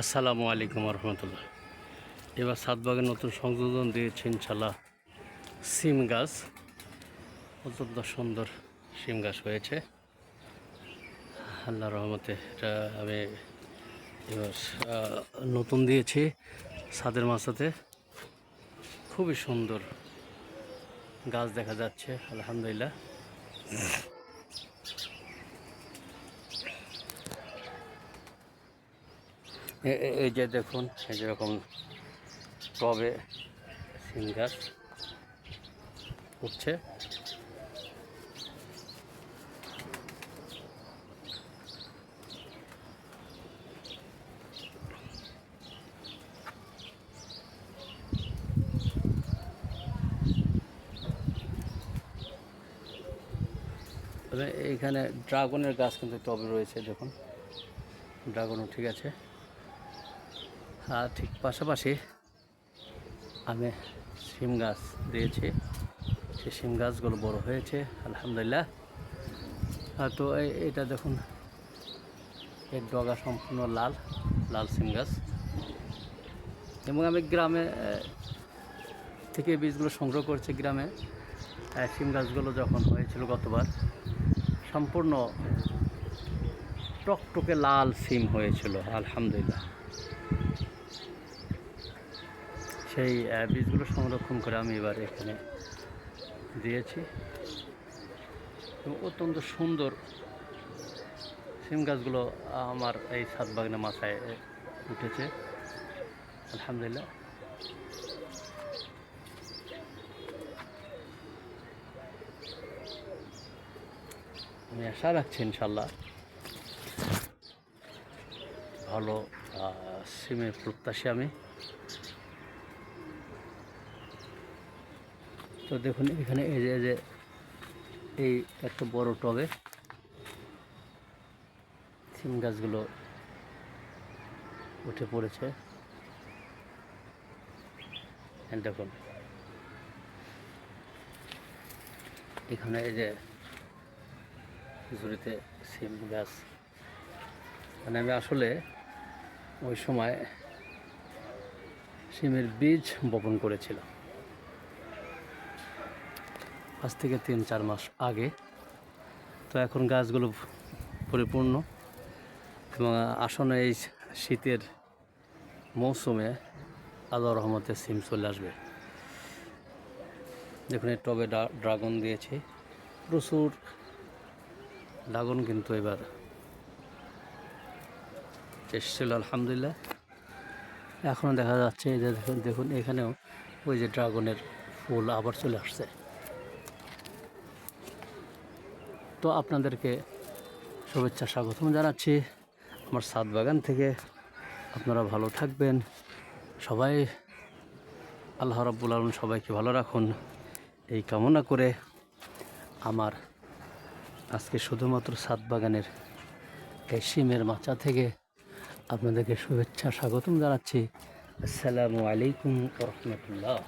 আসসালামু আলাইকুম রহমতুল্লাহ। এবার সাতবাগের নতুন সংযোজন দিয়েছে ইনশাল্লাহ সিম গাছ। অত্যন্ত সুন্দর সিম গাছ হয়েছে। আল্লাহ রহমতে এটা আমি এবার নতুন দিয়েছি সাদের মাছাতে খুবই সুন্দর গাছ দেখা যাচ্ছে, আলহামদুলিল্লাহ। এই যে দেখুন, এই যেরকম টবে সিম গাছ উঠছে। এইখানে ড্রাগনের গাছ কিন্তু টবে রয়েছে, দেখুন। ড্রাগনও ঠিক আছে। আর ঠিক পাশাপাশি আমি সিম গাছ দিয়েছি। সেই সিম গাছগুলো বড় হয়েছে, আলহামদুলিল্লাহ। তো এটা দেখুন এর ডগা সম্পূর্ণ লাল লাল সিম গাছ। এবং আমি গ্রামে থেকে বীজগুলো সংগ্রহ করছি গ্রামে। সিম গাছগুলো যখন হয়েছিল গতবার, সম্পূর্ণ টকটকে লাল সিম হয়েছিল, আলহামদুলিল্লাহ। সেই বীজগুলো সংরক্ষণ করে আমি এবার এখানে দিয়েছি। এবং অত্যন্ত সুন্দর সিম গাছগুলো আমার এই সাত বাগানে মাথায় উঠেছে। আলহামদুলিল্লাহ। আমি আশা রাখছি ইনশাল্লাহ ভালো সিমের প্রত্যাশী আমি। তো দেখুন, এখানে এই যে যে, এই একটা বড় টবে সিম গাছগুলো উঠে পড়েছে। দেখুন, এখানে এই যে ঝুড়িতে সিম গাছ। মানে আমি আসলে ওই সময় সিমের বীজ বপন করেছিলাম। আজ থেকে তিন, চার মাস আগে। তো এখন গাছগুলো পরিপূর্ণ এবং আসন্ন এই শীতের মৌসুমে আল্লাহ রহমতে সিম চলে আসবে। দেখুন, এই টবে ড্রাগন দিয়েছি। প্রচুর ড্রাগন কিন্তু এবার এসেছিল, আলহামদুলিল্লাহ। এখনও দেখা যাচ্ছে যে দেখুন দেখুন, এখানেও ওই যে ড্রাগনের ফুল আবার চলে আসছে। তো আপনাদেরকে শুভেচ্ছা, স্বাগতম জানাচ্ছি আমার সাত বাগান থেকে। আপনারা ভালো থাকবেন। সবাই আল্লাহ রাব্বুল আলম সবাইকে ভালো রাখুন। এই কামনা করে আমার আজকে শুধুমাত্র সাত বাগানের এই সিমের মাচা থেকে আপনাদেরকে শুভেচ্ছা, স্বাগতম জানাচ্ছি। আসসালামু আলাইকুম রহমতুল্লাহ।